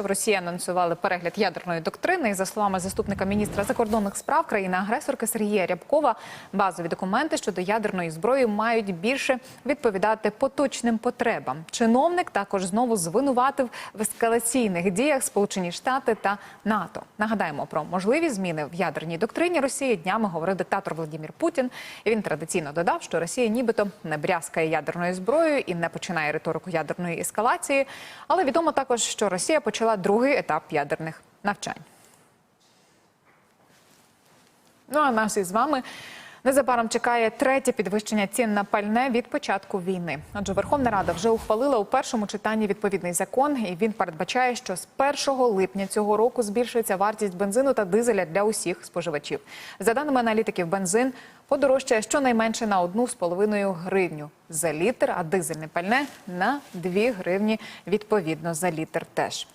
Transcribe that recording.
В Росії анонсували перегляд ядерної доктрини. За словами заступника міністра закордонних справ країни-агресорки Сергія Рябкова, базові документи щодо ядерної зброї мають більше відповідати поточним потребам. Чиновник також знову звинуватив в ескалаційних діях Сполучені Штати та НАТО. Нагадаємо про можливі зміни в ядерній доктрині Росії днями говорив диктатор Владимир Путін. Він традиційно додав, що Росія нібито не брязкає ядерною зброєю і не починає риторику ядерної ескалації. Але відомо також, що Росія почала другий етап ядерних навчань. Ну а нас із вами незабаром чекає третє підвищення цін на пальне від початку війни. Отже, Верховна Рада вже ухвалила у першому читанні відповідний закон, і він передбачає, що з 1 липня цього року збільшується вартість бензину та дизеля для усіх споживачів. За даними аналітиків, бензин подорожчає щонайменше на 1,5 гривню за літр, а дизельне пальне на 2 гривні відповідно за літр теж.